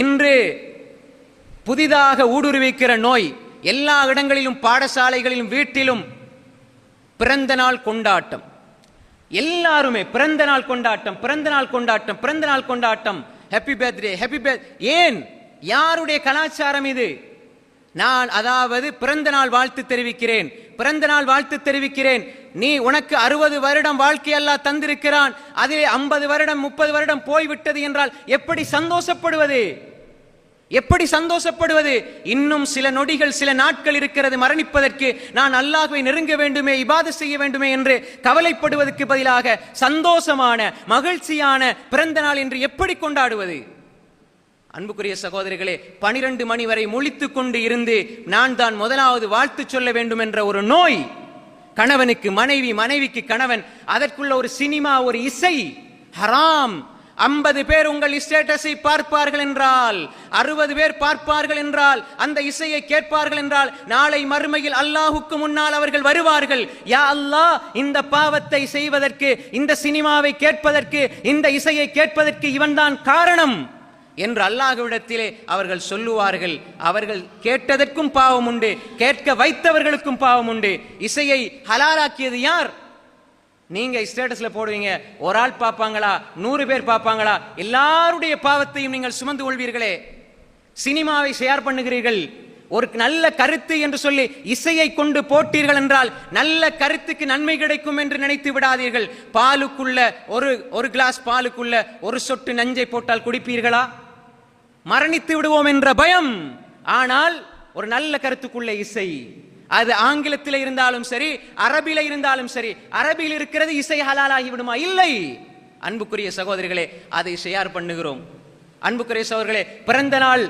இன்று புதிதாக ஊடுருவிக்கிற நோய் எல்லா இடங்களிலும் பாடசாலைகளிலும் வீட்டிலும் பிறந்த நாள் கொண்டாட்டம். எல்லாருமே பிறந்த நாள் கொண்டாட்டம் பிறந்த நாள் கொண்டாட்டம் பிறந்த நாள் கொண்டாட்டம். ஹாப்பி பர்த்டே ஹாப்பி பர்த் ஏன்? யாருடைய கலாச்சாரம் இது? நான் அதாவது பிறந்த நாள் வாழ்த்து தெரிவிக்கிறேன் பிறந்த நாள் வாழ்த்து தெரிவிக்கிறேன். நீ உனக்கு அறுபது வருடம் வாழ்க்கை அல்லா தந்திருக்கிறான். அதிலே ஐம்பது வருடம் முப்பது வருடம் போய்விட்டது என்றால் எப்படி சந்தோஷப்படுவது? எப்படி சந்தோஷப்படுவது? இன்னும் சில நொடிகள் சில நாட்கள் இருக்கிறது மரணிப்பதற்கு நான் அல்லாஹுவை நெருங்க வேண்டுமே இபாது செய்ய வேண்டுமே என்று கவலைப்படுவதற்கு பதிலாக சந்தோஷமான மகிழ்ச்சியான பிறந்த நாள் என்று எப்படி கொண்டாடுவது? அன்புக்குரிய சகோதரிகளே பனிரெண்டு மணி வரை முழித்து கொண்டு இருந்து நான் தான் முதலாவது வாழ்த்து சொல்ல வேண்டும் என்ற ஒரு நோய் கணவனுக்கு மனைவி மனைவிக்கு கணவன். அதற்குள்ள ஒரு சினிமா ஒரு இசை. ஹராம். ஐம்பது பேர் உங்கள் ஸ்டேட்டஸை பார்ப்பார்கள் என்றால் அறுபது பேர் பார்ப்பார்கள் என்றால் அந்த இசையை கேட்பார்கள் என்றால் நாளை மறுமையில் அல்லாஹுக்கு முன்னால் அவர்கள் வருவார்கள். யா அல்லாஹ் இந்த பாவத்தை செய்வதற்கு இந்த சினிமாவை கேட்பதற்கு இந்த இசையை கேட்பதற்கு இவன்தான் காரணம். என்று அல்லாஹுவிடத்திலே அவர்கள் சொல்லுவார்கள். அவர்கள் கேட்டதற்கும் பாவம் உண்டு. கேட்க வைத்தவர்களுக்கும் பாவம் உண்டு. இசையை ஹலாலாக்கியது யார்? நீங்க ஸ்டேட்டஸ்ல போடுவீங்க. ஒரு ஆள் பார்ப்பாங்களா? நூறு பேர் பார்ப்பாங்களா? எல்லாருடைய பாவத்தையும் நீங்கள் சுமந்து கொள்வீர்களே. சினிமாவை ஷேர் பண்ணுகிறீர்கள். ஒரு நல்ல கருத்து என்று சொல்லி இசையை கொண்டு போட்டீர்கள் என்றால் நல்ல கருத்துக்கு நன்மை கிடைக்கும் என்று நினைத்து விடாதீர்கள். பாலுக்குள்ள ஒரு ஒரு கிளாஸ் பாலுக்குள்ள ஒரு சொட்டு நஞ்சை போட்டால் குடிப்பீர்களா? மரணித்து விடுவோம் என்ற பயம். ஆனால் ஒரு நல்ல கருத்துக்குள்ள இசை. அது ஆங்கிலத்தில் இருந்தாலும் சரி அரபில இருந்தாலும் சரி அரபியில் இருக்கிறது இசை ஹலாலாகி விடுமா? இல்லை. அன்புக்குரிய சகோதரிகளே அதை ஷேர் பண்ணுகிறோம். அன்புக்குரிய சகோதரர்களே பிறந்த நாள்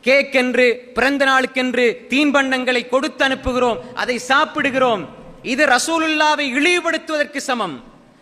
கேக் என்று பிறந்த நாளுக்கென்று தீன்பண்டங்களை கொடுத்து அனுப்புகிறோம் அதை சாப்பிடுகிறோம். இது ரசூலுல்லாவை இழிவுபடுத்துவதற்கு சமம்.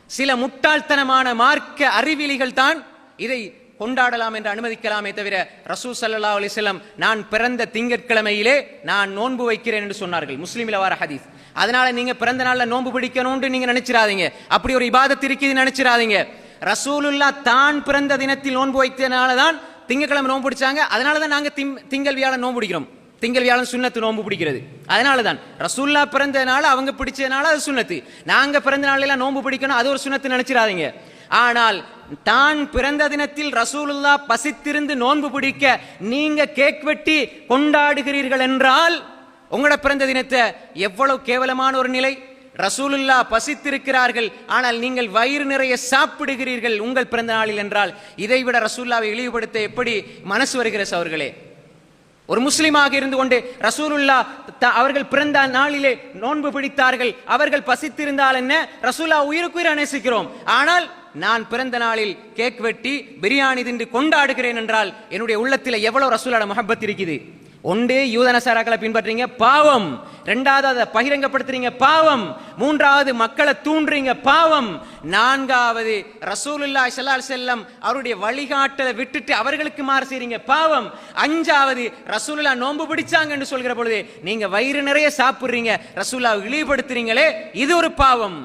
சில முட்டாள்தனமான மார்க்க அறிவிலிகள் தான் இதை கொண்டாடலாம் என்று அனுமதிக்கலாமே தவிர ரசூ சல்லா அலிஸ்லாம் நான் பிறந்த திங்கட்கிழமையிலே நான் நோன்பு வைக்கிறேன் என்று சொன்னார்கள். முஸ்லீமில் வர ஹதீஸ். அதனால நீங்க பிறந்த நாள்ல நோன்பு பிடிக்கணும்னு நீங்க நினைச்சிடாதீங்க அப்படி ஒரு இபாதத் இருக்குது நினைச்சிடாதீங்க ரசூலுல்லா தான் பிறந்த தினத்தில் நோன்பு வைத்தனால தான் திங்கட்கிழமை நோன்பு பிடிச்சாங்க. அதனால தான் நாங்கள் திம்- திங்கள் வியாழன் நோன்பு பிடிக்கிறோம். திங்கள் வியாழன் சுண்ணத்து நோன்பு பிடிக்கிறது. அதனால தான் ரசூல்லா பிறந்தனால அவங்க பிடிச்சதுனால அது சுண்ணத்து. நாங்கள் பிறந்த நாளில் நோன்பு பிடிக்கணும் அது ஒரு சுண்ணத்து நினைச்சிடாதீங்க ஆனால் தான் பிறந்த தினத்தில் ரசூலுல்லா பசித்திருந்து நோன்பு பிடிக்க நீங்க கேக் வெட்டி கொண்டாடுகிறீர்கள் என்றால் உங்களோட பிறந்த தினத்தை எவ்வளவு கேவலமான ஒரு நிலை. ரசூலுல்லா பசித்திருக்கிறார்கள் ஆனால் நீங்கள் வயிறு நிறைய சாப்பிடுகிறீர்கள் உங்கள் பிறந்த நாளில் என்றால் இதைவிட ரசூல்லாவை இழிவுபடுத்த எப்படி மனசு வருகிறது அவர்களே? ஒரு முஸ்லீமாக இருந்து கொண்டு ரசூலுல்லா த- அவர்கள் பிறந்த நாளிலே நோன்பு பிடித்தார்கள் அவர்கள் பசித்திருந்தால் என்ன? ரசூல்லா உயிருக்குயிர் அநேசிக்கிறோம் ஆனால் நான் பிறந்த நாளில் கேக் வெட்டி பிரியாணி தின்று கொண்டாடுகிறேன் என்றால் என்னுடைய உள்ளத்தில் எவ்வளவு ரசூலோட மஹப்பத் இருக்குது? ஒன்றே யூதனசாராக்களை பின்பற்றீங்க பாவம். ரெண்டாவது அதை பகிரங்கப்படுத்துறீங்க பாவம். மூன்றாவது மக்களை தூண்டுறீங்க பாவம். நான்காவது ரசூலுல்லா ஸல்லல்லாஹு செல்லம் அவருடைய வழிகாட்டலை விட்டுட்டு அவர்களுக்கு மாறு செய்றீங்க பாவம். அஞ்சாவது ரசூலுல்லா நோன்பு பிடிச்சாங்கன்னு சொல்கிற பொழுது நீங்க வயிறு நிறைய சாப்பிட்றீங்க ரசூல்லாவை இழிவுபடுத்துறீங்களே இது ஒரு பாவம்.